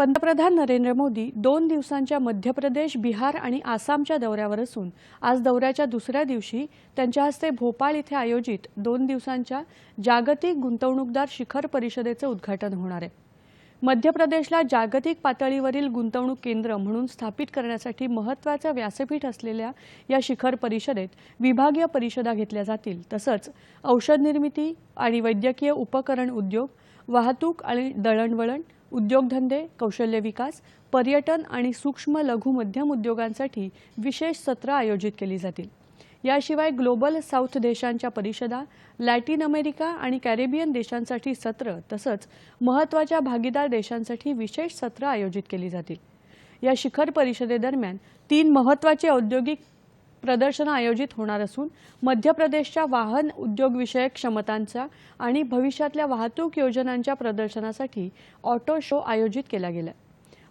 पंतप्रधान नरेंद्र मोदी दोन दिवसांच्या मध्य प्रदेश बिहार आणि आसामच्या दौऱ्यावर असून आज दौऱ्याच्या दुसऱ्या दिवशी त्यांच्या हस्ते भोपाळ इथे आयोजित दोन दिवसांच्या जागतिक गुंतवणूकदार शिखर परिषदेचं उद्घाटन होणार आहे. मध्य प्रदेशला जागतिक पातळीवरील गुंतवणूक केंद्र म्हणून स्थापित करण्यासाठी महत्त्वाचं व्यासपीठ असलेल्या या शिखर परिषदेत विभागीय परिषदा घेतल्या जातील. तसंच औषध निर्मिती आणि वैद्यकीय उपकरण उद्योग वाहतूक आणि दळणवळण उद्योगधंदे कौशल्य विकास पर्यटन आणि सूक्ष्म लघु मध्यम उद्योगांसाठी विशेष सत्र आयोजित केली जातील. याशिवाय ग्लोबल साऊथ देशांच्या परिषदा लॅटिन अमेरिका आणि कॅरेबियन देशांसाठी सत्र तसंच महत्त्वाच्या भागीदार देशांसाठी विशेष सत्र आयोजित केली जातील. या शिखर परिषदेदरम्यान तीन महत्त्वाचे औद्योगिक प्रदर्शनं आयोजित होणार असून मध्य प्रदेशच्या वाहन उद्योगविषयक क्षमतांचा आणि भविष्यातल्या वाहतूक योजनांच्या प्रदर्शनासाठी ऑटो शो आयोजित केला गेला.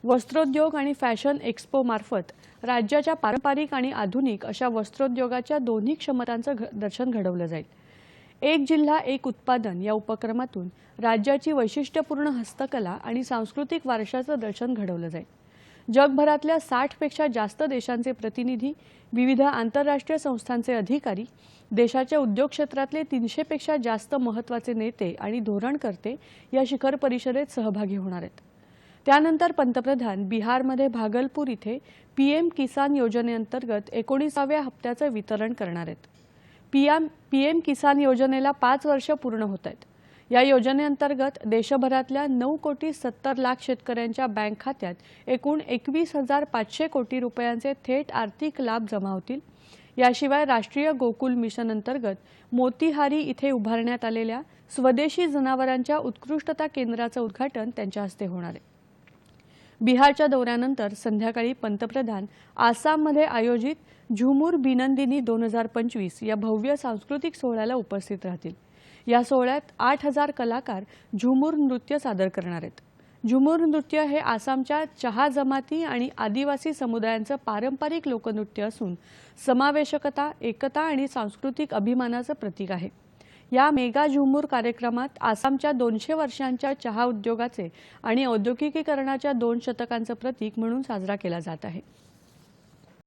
वस्त्रोद्योग आणि फॅशन एक्स्पोमार्फत राज्याच्या पारंपरिक आणि आधुनिक अशा वस्त्रोद्योगाच्या दोन्ही क्षमतांचं घ- दर्शन घडवलं जाईल. एक जिल्हा एक उत्पादन या उपक्रमातून राज्याची वैशिष्ट्यपूर्ण हस्तकला आणि सांस्कृतिक वारशाचं दर्शन घडवलं जाईल. जगभरातल्या साठपेक्षा जास्त देशांचे प्रतिनिधी विविध आंतरराष्ट्रीय संस्थांचे अधिकारी देशाच्या उद्योग क्षेत्रातले तीनशेपेक्षा जास्त महत्त्वाचे नेते आणि धोरणकर्ते या शिखर परिषदेत सहभागी होणार आहेत. त्यानंतर पंतप्रधान बिहारमध्ये भागलपूर इथे पीएम किसान योजनेअंतर्गत एकोणीसाव्या हप्त्याचं वितरण करणार आहेत. पीएम पीएम किसान योजनेला पाच वर्ष पूर्ण होत आहेत. या योजनेअंतर्गत देशभरातल्या नऊ कोटी सत्तर लाख शेतकऱ्यांच्या बँक खात्यात एकूण एकवीस हजार पाचशे कोटी रुपयांचे थेट आर्थिक लाभ जमा होतील. याशिवाय राष्ट्रीय गोकुल मिशन अंतर्गत मोतीहारी इथे उभारण्यात आलेल्या स्वदेशी जनावरांच्या उत्कृष्टता केंद्राचं उद्घाटन त्यांच्या हस्ते होणार आहे. बिहारच्या दौऱ्यानंतर संध्याकाळी पंतप्रधान आसाममध्ये आयोजित झुमूर बिनंदिनी दोन हजार पंचवीस या भव्य सांस्कृतिक सोहळ्याला उपस्थित राहतील. या सोहळ्यात आठ हजार कलाकार झुमूर नृत्य सादर करणार आहेत. झुमूर नृत्य हे आसामच्या चहा जमाती आणि आदिवासी समुदायांचं पारंपरिक लोकनृत्य असून समावेशकता एकता आणि सांस्कृतिक अभिमानाचं प्रतीक आहे. या मेगा झुमूर कार्यक्रमात आसामच्या दोनशे वर्षांच्या चहा उद्योगाचे आणि औद्योगिकीकरणाच्या दोन शतकांचं प्रतीक म्हणून साजरा केला जात आहे.